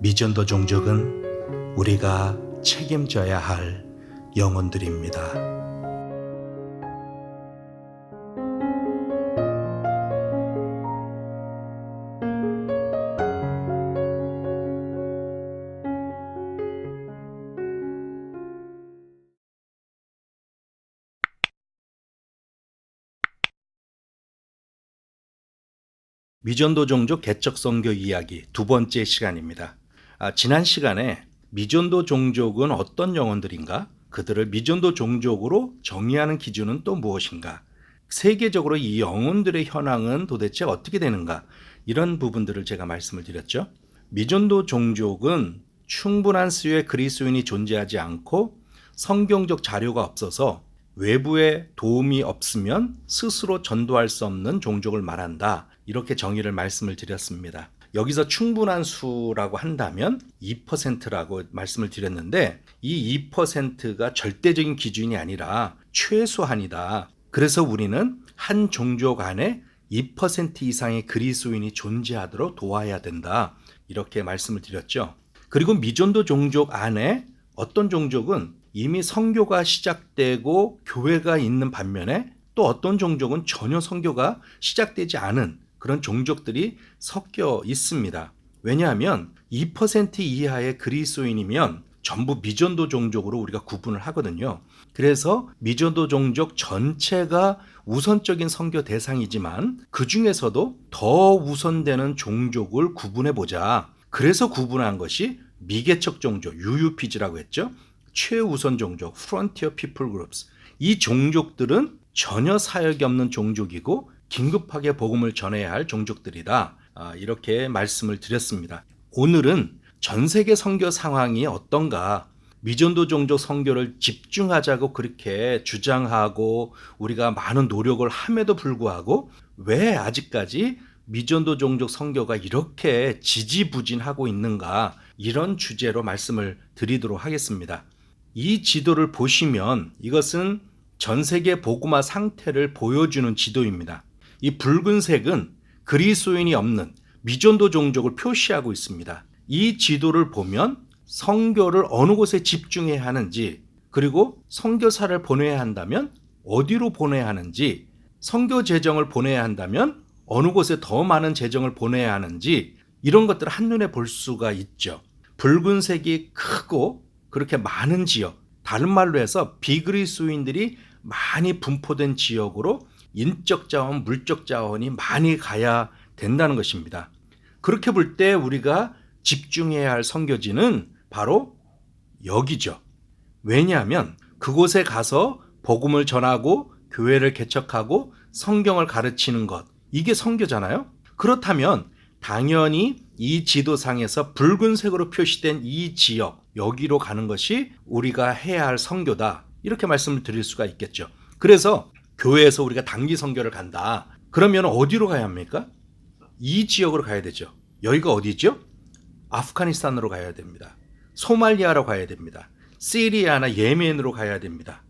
미전도 종족은 우리가 책임져야 할 영혼들입니다. 미전도 종족 개척 선교 이야기 두 번째 시간입니다. 아, 지난 시간에 미전도 종족은 어떤 영혼들인가? 그들을 미전도 종족으로 정의하는 기준은 또 무엇인가? 세계적으로 이 영혼들의 현황은 도대체 어떻게 되는가? 이런 부분들을 제가 말씀을 드렸죠. 미전도 종족은 충분한 수의 그리스도인이 존재하지 않고 성경적 자료가 없어서 외부의 도움이 없으면 스스로 전도할 수 없는 종족을 말한다. 이렇게 정의를 말씀을 드렸습니다. 여기서 충분한 수라고 한다면 2%라고 말씀을 드렸는데 이 2%가 절대적인 기준이 아니라 최소한이다. 그래서 우리는 한 종족 안에 2% 이상의 그리스도인이 존재하도록 도와야 된다. 이렇게 말씀을 드렸죠. 그리고 미존도 종족 안에 어떤 종족은 이미 성교가 시작되고 교회가 있는 반면에 또 어떤 종족은 전혀 성교가 시작되지 않은 그런 종족들이 섞여 있습니다. 왜냐하면 2% 이하의 그리스도인이면 전부 미전도 종족으로 우리가 구분을 하거든요. 그래서 미전도 종족 전체가 우선적인 선교 대상이지만 그 중에서도 더 우선되는 종족을 구분해 보자. 그래서 구분한 것이 미개척 종족, UUPG라고 했죠. 최우선 종족, Frontier People Groups. 이 종족들은 전혀 사역이 없는 종족이고 긴급하게 복음을 전해야 할 종족들이다. 아, 이렇게 말씀을 드렸습니다. 오늘은 전 세계 선교 상황이 어떤가? 미전도 종족 선교를 집중하자고 그렇게 주장하고 우리가 많은 노력을 함에도 불구하고 왜 아직까지 미전도 종족 선교가 이렇게 지지부진하고 있는가? 이런 주제로 말씀을 드리도록 하겠습니다. 이 지도를 보시면 이것은 전 세계 복음화 상태를 보여주는 지도입니다. 이 붉은색은 그리스도인이 없는 미존도 종족을 표시하고 있습니다. 이 지도를 보면 성교를 어느 곳에 집중해야 하는지 그리고 선교사를 보내야 한다면 어디로 보내야 하는지 선교 재정을 보내야 한다면 어느 곳에 더 많은 재정을 보내야 하는지 이런 것들을 한눈에 볼 수가 있죠. 붉은색이 크고 그렇게 많은 지역, 다른 말로 해서 비그리스도인들이 많이 분포된 지역으로 인적 자원, 물적 자원이 많이 가야 된다는 것입니다. 그렇게 볼 때 우리가 집중해야 할 선교지는 바로 여기죠. 왜냐하면 그곳에 가서 복음을 전하고 교회를 개척하고 성경을 가르치는 것 이게 선교잖아요. 그렇다면 당연히 이 지도상에서 붉은색으로 표시된 이 지역 여기로 가는 것이 우리가 해야 할 선교다. 이렇게 말씀을 드릴 수가 있겠죠. 그래서 교회에서 우리가 단기 선교를 간다. 그러면 어디로 가야 합니까? 이 지역으로 가야 되죠. 여기가 어디죠? 아프가니스탄으로 가야 됩니다. 소말리아로 가야 됩니다. 시리아나 예멘으로 가야 됩니다.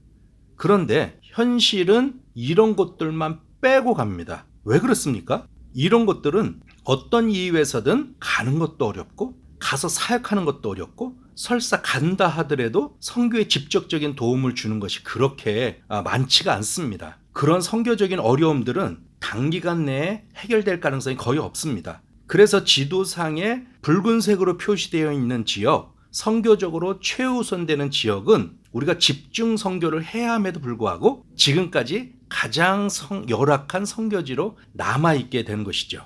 그런데 현실은 이런 곳들만 빼고 갑니다. 왜 그렇습니까? 이런 것들은 어떤 이유에서든 가는 것도 어렵고 가서 사역하는 것도 어렵고 설사 간다 하더라도 선교에 직접적인 도움을 주는 것이 그렇게 아, 많지가 않습니다. 그런 선교적인 어려움들은 단기간 내에 해결될 가능성이 거의 없습니다. 그래서 지도상에 붉은색으로 표시되어 있는 지역, 선교적으로 최우선되는 지역은 우리가 집중 선교를 해야 함에도 불구하고 지금까지 가장 성, 열악한 선교지로 남아 있게 된 것이죠.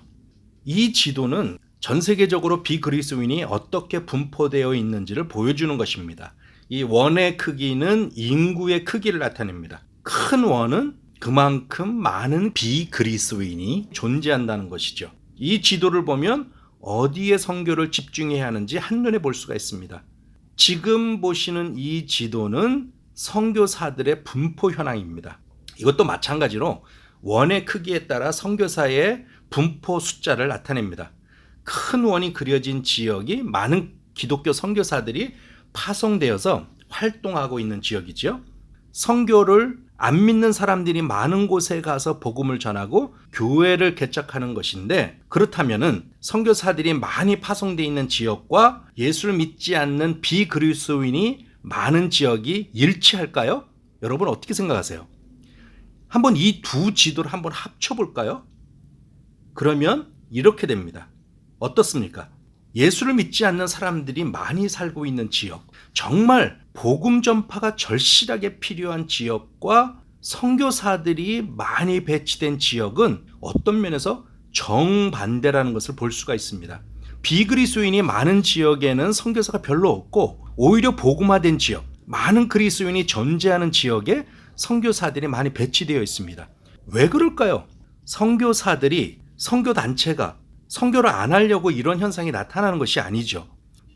이 지도는 전 세계적으로 비그리스인이 어떻게 분포되어 있는지를 보여주는 것입니다. 이 원의 크기는 인구의 크기를 나타냅니다. 큰 원은 그만큼 많은 비그리스인이 존재한다는 것이죠. 이 지도를 보면 어디에 선교를 집중해야 하는지 한눈에 볼 수가 있습니다. 지금 보시는 이 지도는 선교사들의 분포 현황입니다. 이것도 마찬가지로 원의 크기에 따라 선교사의 분포 숫자를 나타냅니다. 큰 원이 그려진 지역이 많은 기독교 선교사들이 파송되어서 활동하고 있는 지역이지요. 선교를 안 믿는 사람들이 많은 곳에 가서 복음을 전하고 교회를 개척하는 것인데 그렇다면은 선교사들이 많이 파송돼 있는 지역과 예수를 믿지 않는 비그리스도인이 많은 지역이 일치할까요? 여러분 어떻게 생각하세요? 한번 이 두 지도를 한번 합쳐 볼까요? 그러면 이렇게 됩니다. 어떻습니까? 예수를 믿지 않는 사람들이 많이 살고 있는 지역, 정말 복음 전파가 절실하게 필요한 지역과 선교사들이 많이 배치된 지역은 어떤 면에서 정반대라는 것을 볼 수가 있습니다. 비그리스도인이 많은 지역에는 선교사가 별로 없고 오히려 복음화된 지역, 많은 그리스도인이 존재하는 지역에 선교사들이 많이 배치되어 있습니다. 왜 그럴까요? 선교사들이 선교 단체가 선교를 안 하려고 이런 현상이 나타나는 것이 아니죠.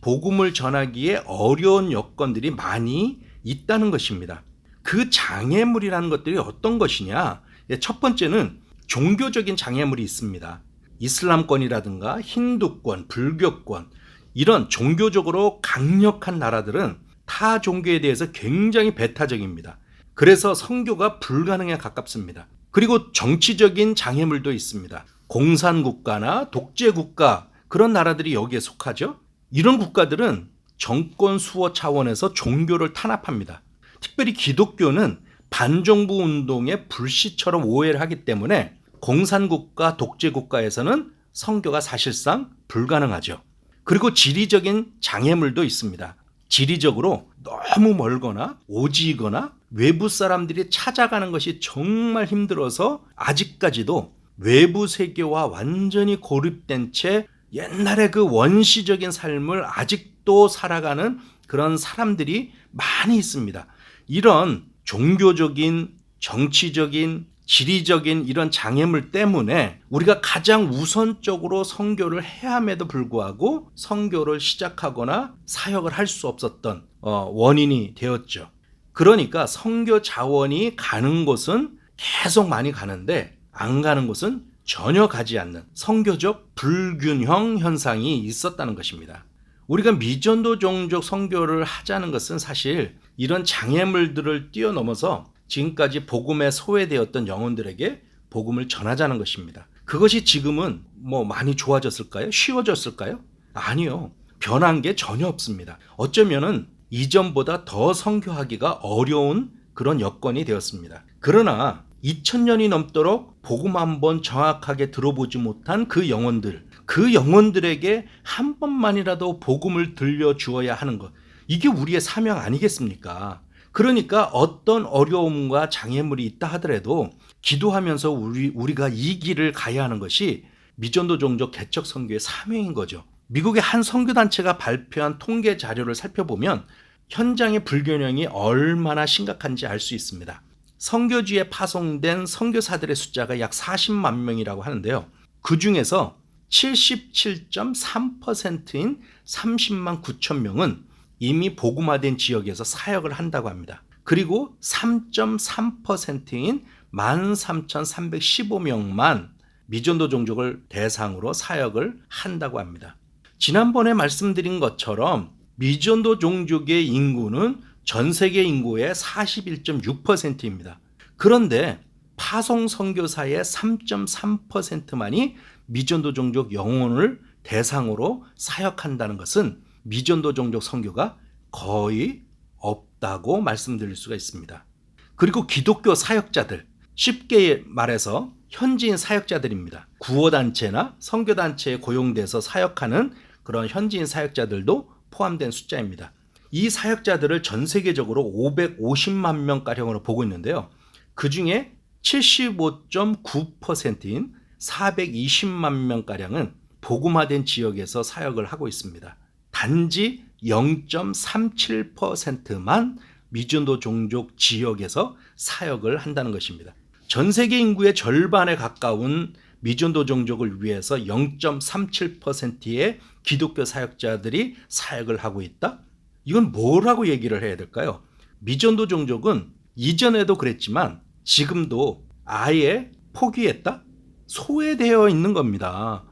복음을 전하기에 어려운 여건들이 많이 있다는 것입니다. 그 장애물이라는 것들이 어떤 것이냐? 예, 첫 번째는 종교적인 장애물이 있습니다. 이슬람권이라든가 힌두권, 불교권, 이런 종교적으로 강력한 나라들은 타 종교에 대해서 굉장히 배타적입니다. 그래서 선교가 불가능에 가깝습니다. 그리고 정치적인 장애물도 있습니다. 공산국가나 독재국가 그런 나라들이 여기에 속하죠. 이런 국가들은 정권 수호 차원에서 종교를 탄압합니다. 특별히 기독교는 반정부 운동의 불씨처럼 오해를 하기 때문에 공산국가, 독재국가에서는 선교가 사실상 불가능하죠. 그리고 지리적인 장애물도 있습니다. 지리적으로 너무 멀거나 오지거나 외부 사람들이 찾아가는 것이 정말 힘들어서 아직까지도 외부 세계와 완전히 고립된 채 옛날의 그 원시적인 삶을 아직도 살아가는 그런 사람들이 많이 있습니다. 이런 종교적인, 정치적인, 지리적인 이런 장애물 때문에 우리가 가장 우선적으로 선교를 해야 함에도 불구하고 선교를 시작하거나 사역을 할 수 없었던 어, 원인이 되었죠. 그러니까 선교 자원이 가는 곳은 계속 많이 가는데 안 가는 곳은 전혀 가지 않는 선교적 불균형 현상이 있었다는 것입니다. 우리가 미전도 종족 선교를 하자는 것은 사실 이런 장애물들을 뛰어넘어서 지금까지 복음에 소외되었던 영혼들에게 복음을 전하자는 것입니다. 그것이 지금은 뭐 많이 좋아졌을까요? 쉬워졌을까요? 아니요. 변한 게 전혀 없습니다. 어쩌면은 이전보다 더 선교하기가 어려운 그런 여건이 되었습니다. 그러나 2000년이 넘도록 복음 한번 정확하게 들어보지 못한 그 영혼들, 그 영혼들에게 한 번만이라도 복음을 들려주어야 하는 것. 이게 우리의 사명 아니겠습니까? 그러니까 어떤 어려움과 장애물이 있다 하더라도 기도하면서 우리, 우리가 이 길을 가야 하는 것이 미전도 종족 개척 선교의 사명인 거죠. 미국의 한 선교단체가 발표한 통계 자료를 살펴보면 현장의 불균형이 얼마나 심각한지 알 수 있습니다. 선교지에 파송된 선교사들의 숫자가 약 40만 명이라고 하는데요. 그 중에서 77.3%인 30만 9천 명은 이미 복음화된 지역에서 사역을 한다고 합니다. 그리고 3.3%인 13,315명만 미전도 종족을 대상으로 사역을 한다고 합니다. 지난번에 말씀드린 것처럼 미전도 종족의 인구는 전 세계 인구의 41.6%입니다. 그런데 파송 선교사의 3.3%만이 미전도 종족 영혼을 대상으로 사역한다는 것은 미전도 종족 선교가 거의 없다고 말씀드릴 수가 있습니다. 그리고 기독교 사역자들, 쉽게 말해서 현지인 사역자들입니다. 구호단체나 선교단체에 고용돼서 사역하는 그런 현지인 사역자들도 포함된 숫자입니다. 이 사역자들을 전 세계적으로 550만 명가량으로 보고 있는데요. 그 중에 75.9%인 420만 명가량은 복음화된 지역에서 사역을 하고 있습니다. 단지 0.37%만 미전도 종족 지역에서 사역을 한다는 것입니다. 전 세계 인구의 절반에 가까운 미전도 종족을 위해서 0.37%의 기독교 사역자들이 사역을 하고 있다? 이건 뭐라고 얘기를 해야 될까요? 미전도 종족은 이전에도 그랬지만 지금도 아예 포기했다? 소외되어 있는 겁니다.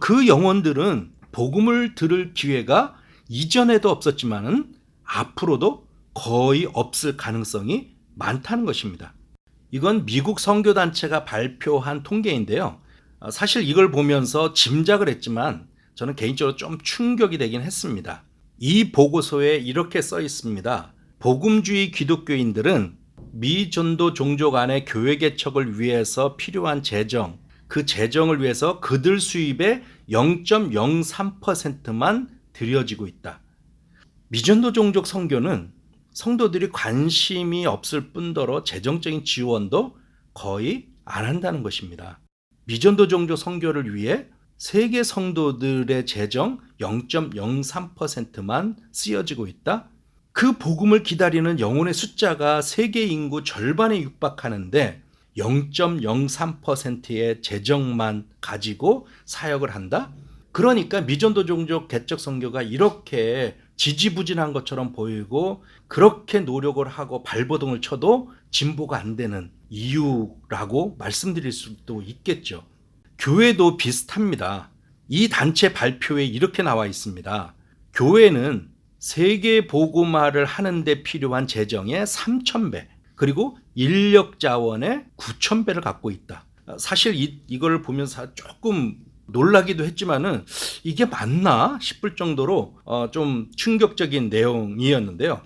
그 영혼들은 복음을 들을 기회가 이전에도 없었지만은 앞으로도 거의 없을 가능성이 많다는 것입니다. 이건 미국 선교 단체가 발표한 통계인데요. 어, 사실 이걸 보면서 짐작을 했지만 저는 개인적으로 좀 충격이 되긴 했습니다. 이 보고서에 이렇게 써 있습니다. 복음주의 기독교인들은 미 전도 종족 안의 교회 개척을 위해서 필요한 재정, 그 재정을 위해서 그들 수입의 0.03%만 들여지고 있다. 미전도 종족 선교는 성도들이 관심이 없을 뿐더러 재정적인 지원도 거의 안 한다는 것입니다. 미전도 종족 선교를 위해 세계 성도들의 재정 0.03%만 쓰여지고 있다. 그 복음을 기다리는 영혼의 숫자가 세계 인구 절반에 육박하는데 0.03%의 재정만 가지고 사역을 한다? 그러니까 미전도 종족 개척 선교가 이렇게 지지부진한 것처럼 보이고 그렇게 노력을 하고 발버둥을 쳐도 진보가 안 되는 이유라고 말씀드릴 수도 있겠죠. 교회도 비슷합니다. 이 단체 발표에 이렇게 나와 있습니다. 교회는 세계 복음화를 하는데 필요한 재정의 3,000배, 그리고 인력 자원의 9,000배를 갖고 있다. 사실 이, 이걸 보면서 조금 놀라기도 했지만은 이게 맞나 싶을 정도로 어, 좀 충격적인 내용이었는데요.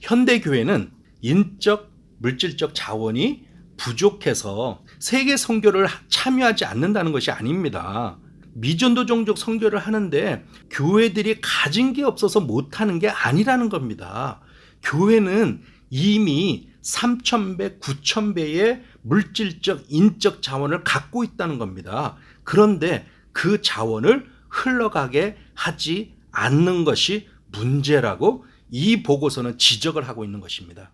현대 교회는 인적, 물질적 자원이 부족해서 세계 선교를 참여하지 않는다는 것이 아닙니다. 미전도 종족 선교를 하는데 교회들이 가진 게 없어서 못 하는 게 아니라는 겁니다. 교회는 이미 3,000배, 9,000배의 물질적, 인적 자원을 갖고 있다는 겁니다. 그런데 그 자원을 흘러가게 하지 않는 것이 문제라고 이 보고서는 지적을 하고 있는 것입니다.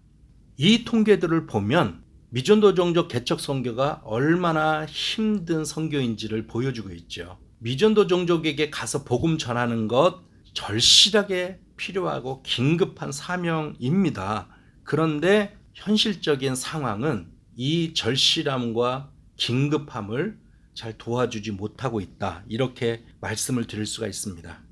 이 통계들을 보면 미전도 종족 개척 선교가 얼마나 힘든 선교인지를 보여주고 있죠. 미전도 종족에게 가서 복음 전하는 것 절실하게 필요하고 긴급한 사명입니다. 그런데 현실적인 상황은 이 절실함과 긴급함을 잘 도와주지 못하고 있다. 이렇게 말씀을 드릴 수가 있습니다.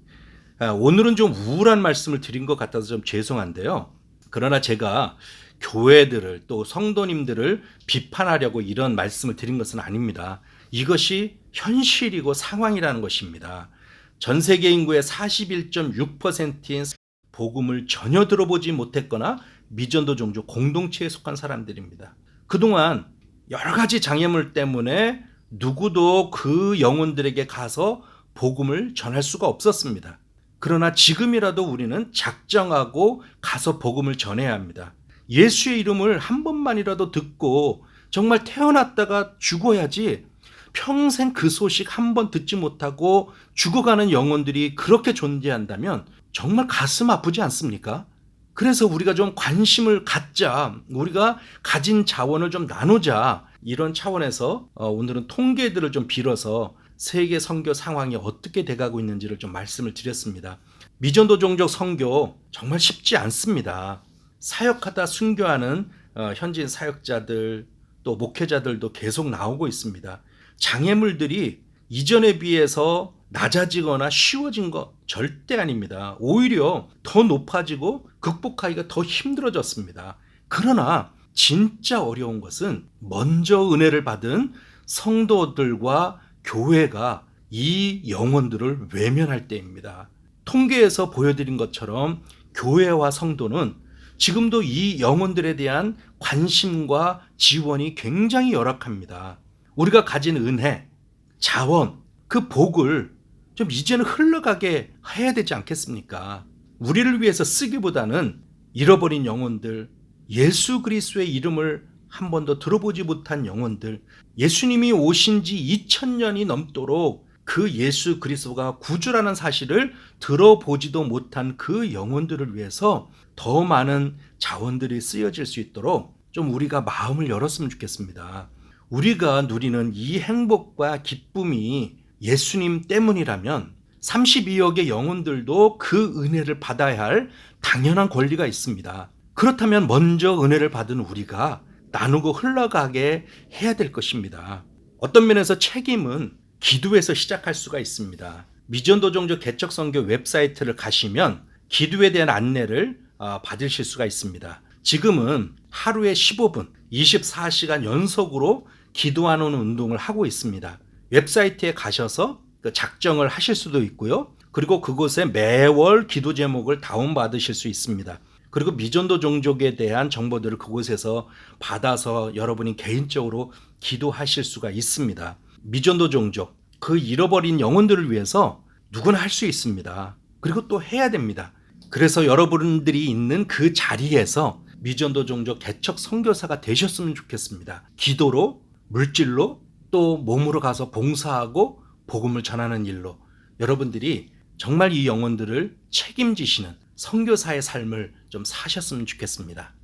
아, 오늘은 좀 우울한 말씀을 드린 것 같아서 좀 죄송한데요. 그러나 제가 교회들을 또 성도님들을 비판하려고 이런 말씀을 드린 것은 아닙니다. 이것이 현실이고 상황이라는 것입니다. 전 세계 인구의 41.6%인 복음을 전혀 들어보지 못했거나 미전도 종족 공동체에 속한 사람들입니다. 그동안 여러 가지 장애물 때문에 누구도 그 영혼들에게 가서 복음을 전할 수가 없었습니다. 그러나 지금이라도 우리는 작정하고 가서 복음을 전해야 합니다. 예수의 이름을 한 번만이라도 듣고 정말 태어났다가 죽어야지 평생 그 소식 한 번 듣지 못하고 죽어가는 영혼들이 그렇게 존재한다면 정말 가슴 아프지 않습니까? 그래서 우리가 좀 관심을 갖자, 우리가 가진 자원을 좀 나누자, 이런 차원에서 어, 오늘은 통계들을 좀 빌어서 세계 선교 상황이 어떻게 돼가고 있는지를 좀 말씀을 드렸습니다. 미전도 종족 선교 정말 쉽지 않습니다. 사역하다 순교하는 어, 현지인 사역자들 또 목회자들도 계속 나오고 있습니다. 장애물들이 이전에 비해서 낮아지거나 쉬워진 것 절대 아닙니다. 오히려 더 높아지고 극복하기가 더 힘들어졌습니다. 그러나 진짜 어려운 것은 먼저 은혜를 받은 성도들과 교회가 이 영혼들을 외면할 때입니다. 통계에서 보여드린 것처럼 교회와 성도는 지금도 이 영혼들에 대한 관심과 지원이 굉장히 열악합니다. 우리가 가진 은혜, 자원, 그 복을 좀 이제는 흘러가게 해야 되지 않겠습니까? 우리를 위해서 쓰기보다는 잃어버린 영혼들, 예수 그리스도의 이름을 한 번도 들어보지 못한 영혼들, 예수님이 오신 지 2000년이 넘도록 그 예수 그리스도가 구주라는 사실을 들어보지도 못한 그 영혼들을 위해서 더 많은 자원들이 쓰여질 수 있도록 좀 우리가 마음을 열었으면 좋겠습니다. 우리가 누리는 이 행복과 기쁨이 예수님 때문이라면 32억의 영혼들도 그 은혜를 받아야 할 당연한 권리가 있습니다. 그렇다면 먼저 은혜를 받은 우리가 나누고 흘러가게 해야 될 것입니다. 어떤 면에서 책임은 기도에서 시작할 수가 있습니다. 미전도 종족 개척 선교 웹사이트를 가시면 기도에 대한 안내를 어, 받으실 수가 있습니다. 지금은 하루에 15분, 24시간 연속으로 기도하는 운동을 하고 있습니다. 웹사이트에 가셔서 그 작정을 하실 수도 있고요. 그리고 그곳에 매월 기도 제목을 다운받으실 수 있습니다. 그리고 미전도 종족에 대한 정보들을 그곳에서 받아서 여러분이 개인적으로 기도하실 수가 있습니다. 미전도 종족, 그 잃어버린 영혼들을 위해서 누구나 할 수 있습니다. 그리고 또 해야 됩니다. 그래서 여러분들이 있는 그 자리에서 미전도 종족 개척 선교사가 되셨으면 좋겠습니다. 기도로, 물질로, 또 몸으로 가서 봉사하고 복음을 전하는 일로 여러분들이 정말 이 영혼들을 책임지시는 선교사의 삶을 좀 사셨으면 좋겠습니다.